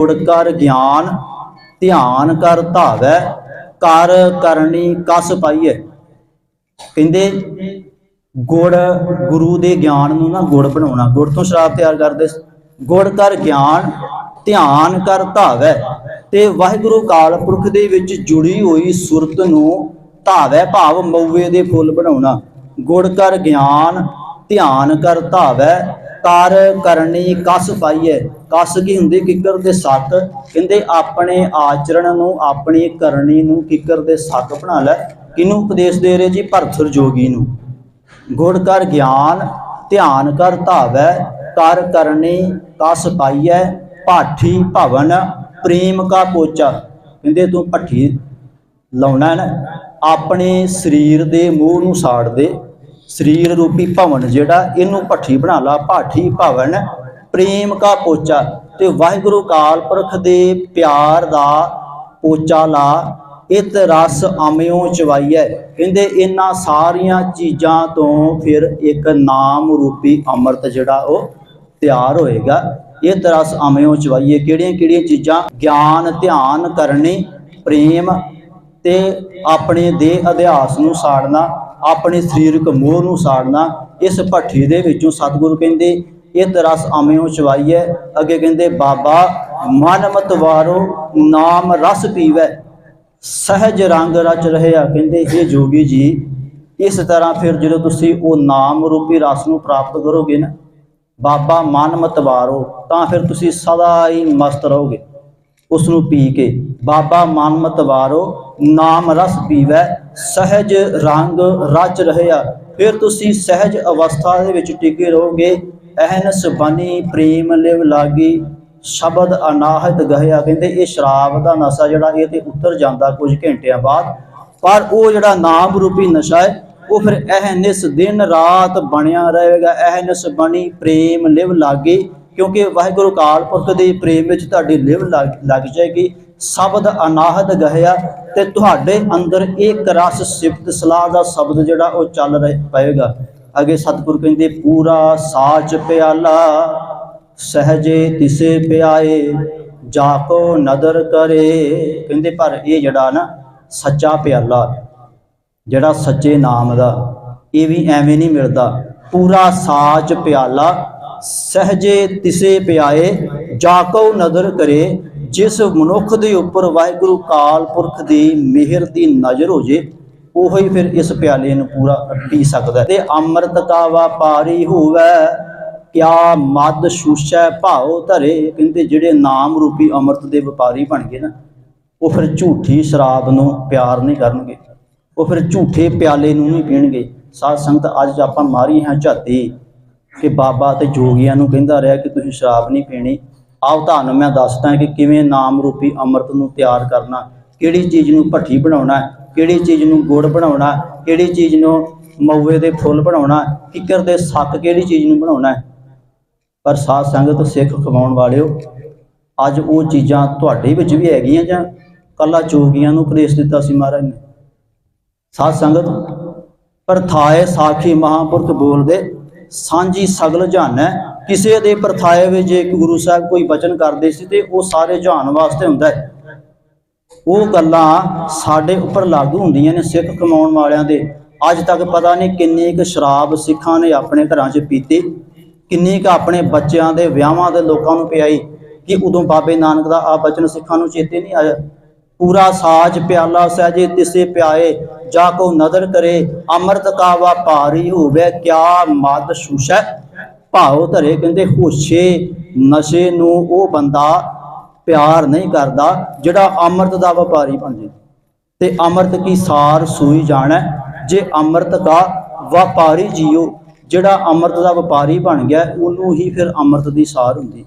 ਗੁੜ ਕਰ ਗਿਆਨ, ਧਿਆਨ ਕਰ ਧਾਵੈ, ਕਰ ਕਰਨੀ ਕਸ ਪਾਈਐ। ਕਹਿੰਦੇ, ਗੁੜ ਗੁਰੂ ਦੇ ਗਿਆਨ ਨੂੰ ਨਾ ਗੁੜ ਬਣਾਉਣਾ। ਗੁੜ ਤੋਂ ਸ਼ਰਾਬ ਤਿਆਰ ਕਰਦੇ ਗੁੜ ਕਰ ਗਿਆਨ, ਧਿਆਨ ਕਰ ਧਾਵੈ ਤੇ ਵਾਹਿਗੁਰੂ ਕਾਲ ਪੁਰਖ ਦੇ ਵਿੱਚ ਜੁੜੀ ਹੋਈ ਸੁਰਤ ਨੂੰ ਧਾਵੈ ਭਾਵ ਮਊਏ ਦੇ ਫੁੱਲ ਬਣਾਉਣਾ। ਗੁੜ ਕਰ ਗਿਆਨ, ਧਿਆਨ ਕਰ ਧਾਵੈ ਕਰ ਕਰਨੀ, ਕਸ ਪਾਈਏ। ਕਸ ਕੀ ਹੁੰਦੀ? ਕਿੱਕਰ ਦੇ ਸੱਕ ਕਹਿੰਦੇ, ਆਪਣੇ ਆਚਰਣ ਨੂੰ, ਆਪਣੀ ਕਰਨੀ ਨੂੰ ਕਿੱਕਰ ਦੇ ਸੱਕ ਬਣਾ ਲੈ। ਕਿਹਨੂੰ ਉਪਦੇਸ਼ ਦੇ ਰਹੇ ਜੀ? ਭਰਥਰ ਜੋਗੀ ਨੂੰ। ਗੁੜ ਕਰ ਗਿਆਨ, ਧਿਆਨ ਕਰ ਧਾਵੈ। ਕਰ ਕਰਨੀ, ਕਸ ਪਾਈਐ। ਪਾਠੀ ਭਵਨ, ਪ੍ਰੇਮ ਕਾ ਪੋਚਾ। ਕਹਿੰਦੇ, ਤੂੰ ਭੱਠੀ ਲਾਉਣਾ ਨਾ। ਆਪਣੇ ਸਰੀਰ ਦੇ ਮੂੰਹ ਨੂੰ ਸਾੜ ਦੇ। ਸਰੀਰ ਰੂਪੀ ਭਵਨ ਜਿਹੜਾ, ਇਹਨੂੰ ਭੱਠੀ ਬਣਾ ਲਾ, ਭਾਠੀ ਭਵਨ, ਪ੍ਰੇਮ ਕਾ ਪੋਚਾ ਤੇ ਵਾਹਿਗੁਰੂ ਕਾਲ ਪੁਰਖ ਦੇ ਪਿਆਰ ਦਾ ਪੋਚਾ ਲਾ, ਇਤ ਰਸ ਅਮਿਓ ਚਵਾਈਐ। ਕਹਿੰਦੇ ਇਹਨਾਂ ਸਾਰੀਆਂ ਚੀਜ਼ਾਂ ਤੋਂ ਫਿਰ ਇੱਕ ਨਾਮ ਰੂਪੀ ਅੰਮ੍ਰਿਤ ਜਿਹੜਾ ਉਹ ਤਿਆਰ ਹੋਏਗਾ। ਇਹ ਤਰਸ ਅਮਿਓ ਚਵਾਈਏ। ਕਿਹੜੀਆਂ ਕਿਹੜੀਆਂ ਚੀਜ਼ਾਂ? ਗਿਆਨ, ਧਿਆਨ ਕਰਨੀ, ਪ੍ਰੇਮ ਤੇ ਆਪਣੇ ਦੇਹ ਅਭਿਆਸ ਨੂੰ ਸਾੜਨਾ। ਆਪਣੇ ਸਰੀਰਕ ਮੋਹ ਨੂੰ ਸਾੜਨਾ, ਇਸ ਭੱਠੀ ਦੇ ਵਿੱਚੋਂ ਸਤਿਗੁਰੂ ਕਹਿੰਦੇ, ਇਹ ਰਸ ਅਮਿਓ ਚਵਾਈਐ। ਅੱਗੇ ਕਹਿੰਦੇ, ਬਾਬਾ, ਮਨ ਮਤਵਾਰੋ ਨਾਮ ਰਸ ਪੀਵੈ। ਸਹਿਜ ਰੰਗ ਰਚ ਰਹਿਆ ਕਹਿੰਦੇ ਇਹ ਜੋਗੀ ਜੀ, ਇਸ ਤਰ੍ਹਾਂ ਫਿਰ ਜਦੋਂ ਤੁਸੀਂ ਉਹ ਨਾਮ ਰੂਪੀ ਰਸ ਨੂੰ ਪ੍ਰਾਪਤ ਕਰੋਗੇ ਨਾ, ਬਾਬਾ, ਮਨ ਮਤਵਾਰੋ ਤਾਂ ਫਿਰ ਤੁਸੀਂ ਸਦਾ ਹੀ ਮਸਤ ਰਹੋਗੇ। ਉਸ ਨੂੰ ਪੀ ਕੇ, ਬਾਬਾ ਮਨ ਵਾਰੋ, ਨਾਮ ਰਸ ਪੀਵੈ, ਸਹਿਜ ਰੰਗ ਰਚ ਰਹਿਆ। ਫਿਰ ਤੁਸੀਂ ਸਹਿਜ ਅਵਸਥਾ ਦੇ ਵਿੱਚ ਟਿਕੇ ਰਹੋਗੇ। ਅਹਨਸ ਬਨੀ ਪ੍ਰੇਮ ਲਿਵ ਲਾਗੀ, ਸ਼ਬਦ ਅਨਾਹਤ ਗਹਿਆ। ਕਹਿੰਦੇ, ਇਹ ਸ਼ਰਾਬ ਦਾ ਨਸ਼ਾ ਜਿਹੜਾ, ਇਹ ਤੇ ਉਤਰ ਜਾਂਦਾ ਕੁਝ ਘੰਟਿਆਂ ਬਾਅਦ। ਪਰ ਉਹ ਜਿਹੜਾ ਨਾਮ ਰੂਪੀ ਨਸ਼ਾ ਹੈ, ਉਹ ਫਿਰ ਅਹਨਿਸ ਦਿਨ ਰਾਤ ਬਣਿਆ ਰਹੇਗਾ। ਅਹਨਿਸ ਬਣੀ ਪ੍ਰੇਮ ਲਿਵ ਲਾਗੇ ਕਿਉਂਕਿ ਵਾਹਿਗੁਰੂ ਕਾਲ ਪੁਰਖ ਦੇ ਪ੍ਰੇਮ ਵਿੱਚ ਤੁਹਾਡੀ ਲਿਵ ਲੱਗ ਲੱਗ ਜਾਏਗੀ। ਸ਼ਬਦ ਅਨਾਹਤ ਗਹਿਆ ਤੇ ਤੁਹਾਡੇ ਅੰਦਰ ਇੱਕ ਰਸ ਸਿਫਤ ਸਲਾਹ ਦਾ ਸ਼ਬਦ ਜਿਹੜਾ ਉਹ ਚੱਲ ਰਿਹਾ ਪਏਗਾ। ਅਗੇ ਸਤਿਗੁਰ ਕਹਿੰਦੇ, ਪੂਰਾ ਸਾਚ ਪਿਆਲਾ, ਸਹਜੇ ਤਿਸੇ ਪਿਆਏ, ਜਾ ਕੋ ਨਦਰ ਕਰੇ। ਕਹਿੰਦੇ, ਪਰ ਇਹ ਜਿਹੜਾ ਨਾ ਸੱਚਾ ਪਿਆਲਾ, ਜਿਹੜਾ ਸੱਚੇ ਨਾਮ ਦਾ, ਇਹ ਵੀ ਐਵੇਂ ਨਹੀਂ ਮਿਲਦਾ। ਪੂਰਾ ਸਾਚ ਪਿਆਲਾ ਸਹਜੇ ਤਿਸੇ ਪਿਆਏ, ਜਾ ਨਦਰ ਕਰੇ, ਜਿਸ ਮਨੁੱਖ ਦੇ ਉੱਪਰ ਵਾਹਿਗੁਰੂ ਕਾਲ ਪੁਰਖ ਦੀ ਮਿਹਰ ਦੀ ਨਜ਼ਰ ਹੋ ਜੇ ਉਹੀ ਫਿਰ ਇਸ ਪਿਆਲੇ ਨੂੰ ਪੂਰਾ ਪੀ ਸਕਦਾ ਤੇ ਅੰਮ੍ਰਿਤ ਕਾ ਵਪਾਰੀ ਹੋਵੇ, ਕਿਆ ਮਦ ਸ਼ੂਸ਼ੈ ਭਾਉ ਧਰੇ, ਕਹਿੰਦੇ ਜਿਹੜੇ ਨਾਮ ਰੂਪੀ ਅੰਮ੍ਰਿਤ ਦੇ ਵਪਾਰੀ ਬਣ ਗਏ ਨਾ, ਉਹ ਫਿਰ ਝੂਠੀ ਸ਼ਰਾਬ ਨੂੰ ਪਿਆਰ ਨਹੀਂ ਕਰਨਗੇ, ਉਹ ਫਿਰ ਝੂਠੇ ਪਿਆਲੇ ਨੂੰ ਨਹੀਂ ਪੀਣਗੇ। ਸਾਧ ਸੰਗਤ, ਅੱਜ ਆਪਾਂ ਮਾਰੀ ਹਾਂ ਝਾਤੀ। ਕਿ ਬਾਬਾ ਤੇ ਜੋਗੀਆਂ ਨੂੰ ਕਹਿੰਦਾ ਰਿਹਾ ਕਿ ਤੁਸੀਂ ਸ਼ਰਾਬ ਨਹੀਂ ਪੀਣੀ। ਆਓ ਤੁਹਾਨੂੰ ਮੈਂ ਦੱਸਦਾ ਕਿ ਕਿਵੇਂ ਨਾਮ ਰੂਪੀ ਅੰਮ੍ਰਿਤ ਨੂੰ ਤਿਆਰ ਕਰਨਾ। ਕਿਹੜੀ ਚੀਜ਼ ਨੂੰ ਭੱਠੀ ਬਣਾਉਣਾ ਕਿਹੜੀ ਚੀਜ਼ ਨੂੰ ਗੁੜ ਬਣਾਉਣਾ ਕਿਹੜੀ ਚੀਜ਼ ਨੂੰ ਮਊਏ ਦੇ ਫੁੱਲ ਬਣਾਉਣਾ ਹੈ, ਕਿੱਕਰ ਦੇ ਸੱਕ ਕਿਹੜੀ ਚੀਜ਼ ਨੂੰ ਬਣਾਉਣਾ। ਪਰ ਸਾਧ ਸੰਗਤ ਸਿੱਖ ਕਮਾਉਣ ਵਾਲਿਓ ਅੱਜ ਉਹ ਚੀਜ਼ਾਂ ਤੁਹਾਡੇ ਵਿੱਚ ਵੀ ਹੈਗੀਆਂ ਜਾਂ ਕੱਲਾ ਜੋਗੀਆਂ ਨੂੰ ਉਪਦੇਸ਼ ਦਿੱਤਾ ਸੀ ਮਹਾਰਾਜ ਨੇ? ਸਾਧ ਸੰਗਤ ਪਰ ਥਾਏ ਸਾਖੀ ਮਹਾਂਪੁਰਖ ਬੋਲਦੇ ਸਾਂਝੀ ਸਗਲ ਜਾਣੈ ਕਿਸੇ ਦੇ ਪਰਥਾਏ ਵਿੱਚ ਜੇ ਗੁਰੂ ਸਾਹਿਬ ਕੋਈ ਬਚਨ ਕਰਦੇ ਸੀ ਤੇ ਉਹ ਸਾਰੇ ਜਹਾਨ ਵਾਸਤੇ ਹੁੰਦਾ ਹੈ। ਉਹ ਗੱਲਾਂ ਸਾਡੇ ਉੱਪਰ ਲਾਗੂ ਹੁੰਦੀਆਂ ਨੇ ਸਿੱਖ ਕਮਾਉਣ ਵਾਲਿਆਂ ਦੇ। ਅੱਜ ਤੱਕ ਪਤਾ ਨਹੀਂ ਕਿੰਨੀ ਕੁ ਸ਼ਰਾਬ ਸਿੱਖਾਂ ਨੇ ਆਪਣੇ ਘਰਾਂ 'ਚ ਪੀਤੀ, ਕਿੰਨੀ ਕੁ ਆਪਣੇ ਬੱਚਿਆਂ ਦੇ ਵਿਆਹਾਂ ਦੇ ਲੋਕਾਂ ਨੂੰ ਪਿਆਈ ਕਿ ਉਦੋਂ ਬਾਬੇ ਨਾਨਕ ਦਾ ਆ ਬਚਨ ਸਿੱਖਾਂ ਨੂੰ ਚੇਤੇ ਨਹੀਂ ਆਇਆ। ਪੂਰਾ ਸਾਜ ਪਿਆਲਾ ਸਹਜੇ ਤਿਸੇ ਪਿਆਏ ਜਾ ਕੋ ਨਦਰ ਕਰੇ, ਅੰਮ੍ਰਿਤ ਕਾ ਵਪਾਰੀ ਹੋਵੇ, ਕਿਆ ਮਦ ਸ਼ੂਸ਼ੈ? ਭਾਉ ਧਰੇ ਕਹਿੰਦੇ, ਹੋਸ਼ੇ ਨਸ਼ੇ ਨੂੰ ਉਹ ਬੰਦਾ ਪਿਆਰ ਨਹੀਂ ਕਰਦਾ, ਜਿਹੜਾ ਅੰਮ੍ਰਿਤ ਦਾ ਵਪਾਰੀ ਬਣ ਜੇ। ਤੇ ਅੰਮ੍ਰਿਤ ਕੀ ਸਾਰ ਸੂਈ ਜਾਣਾ? ਜੇ ਅੰਮ੍ਰਿਤ ਦਾ ਵਪਾਰੀ ਜੀਓ, ਜਿਹੜਾ ਅੰਮ੍ਰਿਤ ਦਾ ਵਪਾਰੀ ਬਣ ਗਿਆ, ਉਹਨੂੰ ਹੀ ਫਿਰ ਅੰਮ੍ਰਿਤ ਦੀ ਸਾਰ ਹੁੰਦੀ।